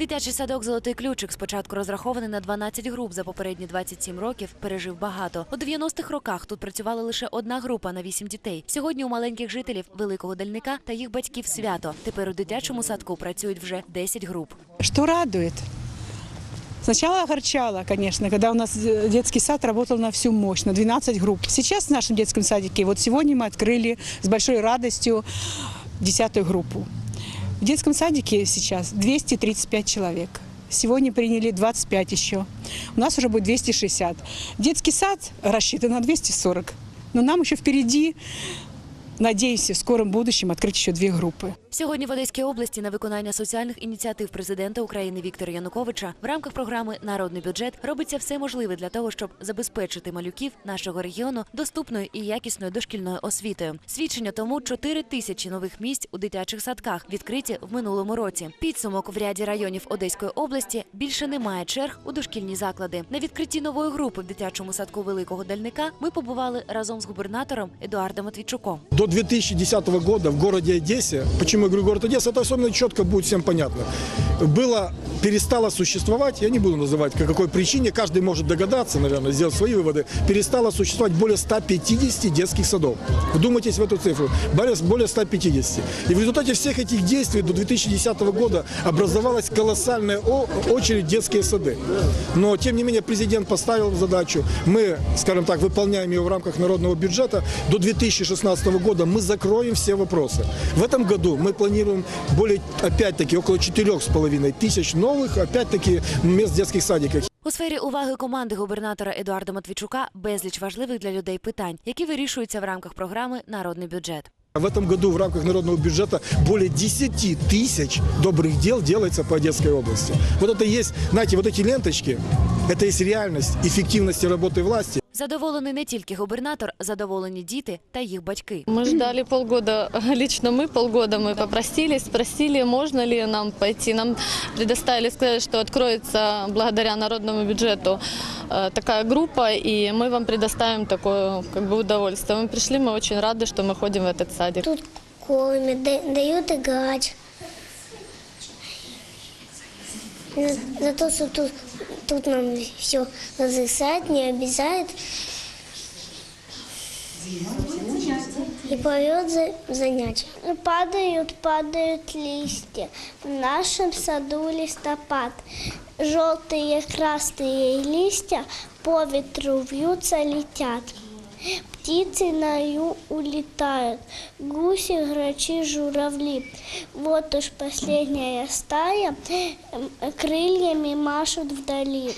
Дитячий садок Золотий ключик спочатку розрахований на 12 груп. За попередні 27 років пережив багато. У 90-х роках тут працювала лише одна група на 8 дітей. Сьогодні у маленьких жителів Великого Дальника та їх батьків свято. Тепер у дитячому садку працюють вже 10 груп. Что радует? Сначала огорчало, конечно, когда у нас э, детский сад работал на всю мощь, на 12 групп. Сейчас в нашем детском садике, вот сегодня мы открыли с большой радостью 10 группу. В детском садике сейчас 235 человек. Сегодня приняли 25 еще. У нас уже будет 260. Детский сад рассчитан на 240. Но нам еще впереди, надеюсь, в скором будущем открыть еще две группы. Сьогодні в Одеській області на виконання соціальних ініціатив президента України Віктора Януковича в рамках програми Народний бюджет робиться все можливе для того, щоб забезпечити малюків нашого регіону доступною і якісною дошкільною освітою. Свідчення тому 4 тисячі нових місць у дитячих садках відкриті в минулому році. Підсумок в ряді районів Одеської області більше немає черг у дошкільні заклади. На відкритті нової групи в дитячому садку Великого Дальника ми побували разом з губернатором Едуардом Матвійчуком. До 2010 года в городе Одессе, почему я говорю город Одесса, это особенно четко будет всем понятно, было, перестало существовать, я не буду называть по какой причине, каждый может догадаться, наверное, сделать свои выводы, перестало существовать более 150 детских садов. Вдумайтесь в эту цифру, более, более 150. И в результате всех этих действий до 2010 года образовалась колоссальная очередь детские сады. Но, тем не менее, президент поставил задачу, мы, скажем так, выполняем ее в рамках народного бюджета, до 2016 года мы закроем все вопросы. В этом году мы планируем более, опять-таки, около 4,5 тысяч новых, опять-таки, мест в детских садиках. У сфері уваги команди губернатора Едуарда Матвійчука безліч важливих для людей питань, які вирішуються в рамках програми Народний бюджет. В этом году в рамках народного бюджета более 10 тысяч добрых дел делается по Одесской области. Вот это есть, знаете, вот эти ленточки, это есть реальность эффективности работы власти. Задоволений не тільки губернатор, задоволені діти та їх батьки. Мы ждали полгода, лично мы полгода мы попросились, спросили, можно ли нам пойти. Нам предоставили, сказали, что откроется благодаря народному бюджету э, такая группа, и мы вам предоставим такое как бы удовольствие. Мы пришли, мы очень рады, что мы ходим в этот садик. Тут кормят, да- дают играть. За, за то, что тут, тут нам все разрешают, не обязают. И поет за, занятия. Падают, падают листья. В нашем саду листопад. Желтые, красные листья по ветру вьются, летят. Птицы на ю улетают, гуси, грачи, журавли. Вот уж последняя стая м, крыльями машут вдали.